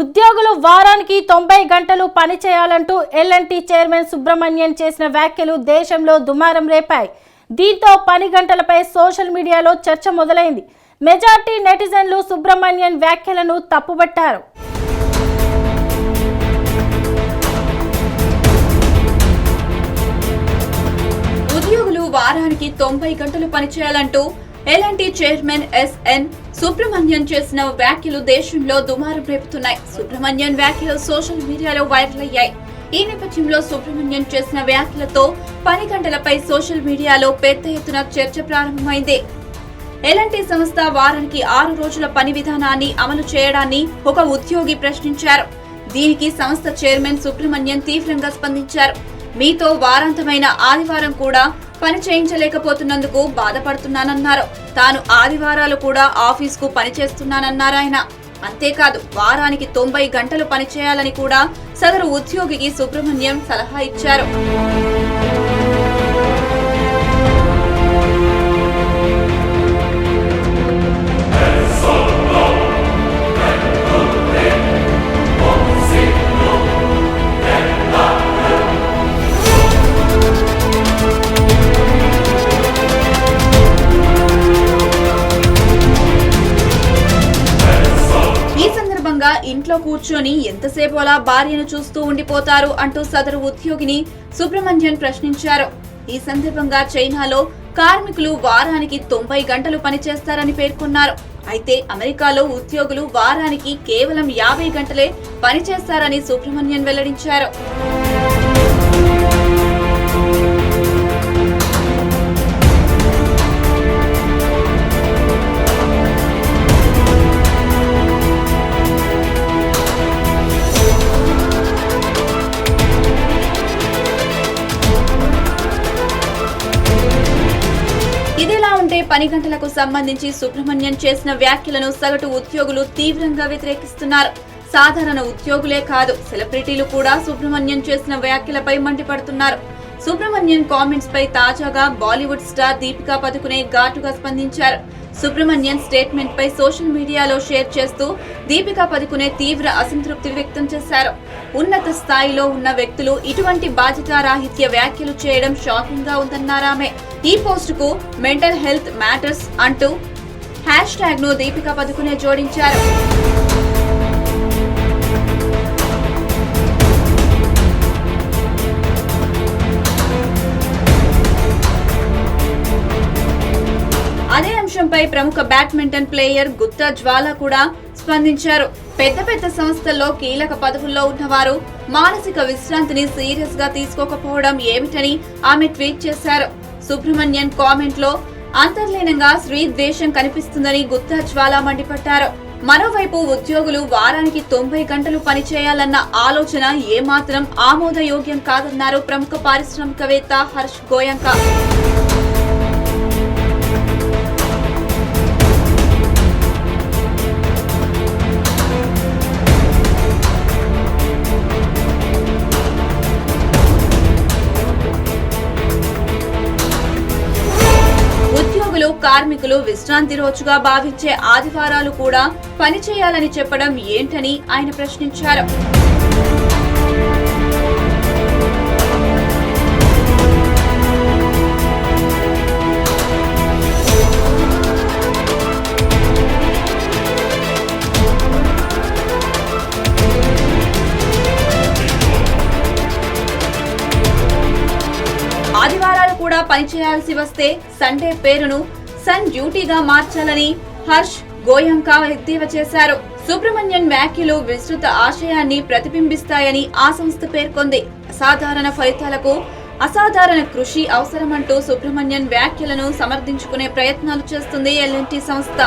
ఉద్యోగులు వారానికి తొంభై గంటలు పనిచేయాలంటూ ఎల్ఎన్టీ చైర్మన్ సుబ్రహ్మణ్యన్ చేసిన వ్యాఖ్యలు దేశంలో దుమారం రేపాయి. దీంతో పని గంటలపై సోషల్ మీడియాలో చర్చ మొదలైంది. మెజార్టీ నెటిజన్లు సుబ్రహ్మణ్యన్ వ్యాఖ్యలను తప్పుబట్టారు. ఉద్యోగులు వారానికి తొంభై గంటలు పనిచేయాలంటూ ఎలాంటి చైర్మన్ ఎస్ఎన్ సుబ్రహ్మణ్యం చేసిన వ్యాఖ్యలు దేశంలో దుమారం రేపుతున్నాయి. సుబ్రహ్మణ్యం వ్యాఖ్యలు సోషల్ మీడియాలో వైరల్ అయ్యాయి. ఈ నేపథ్యంలో సుబ్రహ్మణ్యం చేసిన వ్యాఖ్యలతో పని గంటలపై సోషల్ మీడియాలో పెద్ద ఎత్తున చర్చ ప్రారంభమైంది. ఎలాంటి సంస్థ వారానికి ఆరు రోజుల పని విధానాన్ని అమలు చేయడాన్ని ఒక ఉద్యోగి ప్రశ్నించారు. దీనికి సంస్థ చైర్మన్ సుబ్రహ్మణ్యం తీవ్రంగా స్పందించారు. మీతో వారాంతమైన ఆదివారం కూడా పని చేయించలేకపోతున్నందుకు బాధపడుతున్నానన్నారు. తాను ఆదివారాలు కూడా ఆఫీస్కు పని చేస్తున్నానన్నారు ఆయన. అంతేకాదు వారానికి తొంభై గంటలు పనిచేయాలని కూడా సదరు ఉద్యోగికి సుబ్రహ్మణ్యం సలహా ఇచ్చారు. లో కూర్చొని ఎంతసేపు అలా భార్యను చూస్తూ ఉండిపోతారు అంటూ సదరు ఉద్యోగిని సుబ్రహ్మణ్యన్ ప్రశ్నించారు. ఈ సందర్భంగా చైనాలో కార్మికులు వారానికి తొంభై గంటలు పనిచేస్తారని పేర్కొన్నారు. అయితే అమెరికాలో ఉద్యోగులు వారానికి కేవలం యాభై గంటలే పనిచేస్తారని సుబ్రహ్మణ్యన్ వెల్లడించారు. ఇదిలా ఉంటే పని గంటలకు సంబంధించి సుబ్రహ్మణ్యం చేసిన వ్యాఖ్యలను సగటు ఉద్యోగులు తీవ్రంగా వ్యతిరేకిస్తున్నారు. సాధారణ ఉద్యోగులే కాదు సెలబ్రిటీలు కూడా సుబ్రహ్మణ్యం చేసిన వ్యాఖ్యలపై మండిపడుతున్నారు. సుబ్రహ్మణ్యం కామెంట్స్ పై తాజాగా బాలీవుడ్ స్టార్ దీపికా పదుకునే ఘాటుగా స్పందించారు. సుబ్రహ్మణ్యన్ స్టేట్మెంట్ పై సోషల్ మీడియాలో షేర్ చేస్తూ దీపికా పదుకునే తీవ్ర అసంతృప్తి వ్యక్తం చేశారు. ఉన్నత స్థాయిలో ఉన్న వ్యక్తులు ఇటువంటి బాధ్యతారాహిత్య వ్యాఖ్యలు చేయడం షాకింగ్గా ఉందన్నారామె. ఈ పోస్ట్కు మెంటల్ హెల్త్ మ్యాటర్స్ అంటూ హ్యాష్ ట్యాగ్ను దీపికా పదుకునే జోడించారు. అంశంపై ప్రముఖ బ్యాడ్మింటన్ ప్లేయర్ గుత్తా జ్వాల కూడా స్పందించారు. పెద్ద పెద్ద సంస్థల్లో కీలక పదవుల్లో ఉన్నవారు మానసిక విశ్రాంతిని సీరియస్గా తీసుకోకపోవడం ఏమిటని ఆమె ట్వీట్ చేశారు. సుబ్రహ్మణ్యన్ కామెంట్లో అంతర్లీనంగా శ్రీ ద్వేషం కనిపిస్తుందని గుత్తా జ్వాల మండిపడ్డారు. మరోవైపు ఉద్యోగులు వారానికి తొంభై గంటలు పనిచేయాలన్న ఆలోచన ఏమాత్రం ఆమోదయోగ్యం కాదన్నారు ప్రముఖ పారిశ్రామికవేత్త హర్ష్ గోయంకా. కార్మికులు విశ్రాంతి రోజుగా భావించే ఆదివారాలు కూడా పనిచేయాలని చెప్పడం ఏంటని ఆయన ప్రశ్నించారు. ఆదివారాలు కూడా పనిచేయాల్సి వస్తే సండే పేరును సన్ డ్యూటీగా మార్చాలని హర్ష్ గోయంకా ఎద్దేవా చేశారు. సుబ్రహ్మణ్యన్ వ్యాఖ్యలు విస్తృత ఆశయాన్ని ప్రతిబింబిస్తాయని ఆ సంస్థ పేర్కొంది. అసాధారణ ఫలితాలకు అసాధారణ కృషి అవసరమంటూ సుబ్రహ్మణ్యన్ వ్యాఖ్యలను సమర్థించుకునే ప్రయత్నాలు చేస్తుంది ఎల్ఎన్టీ సంస్థ.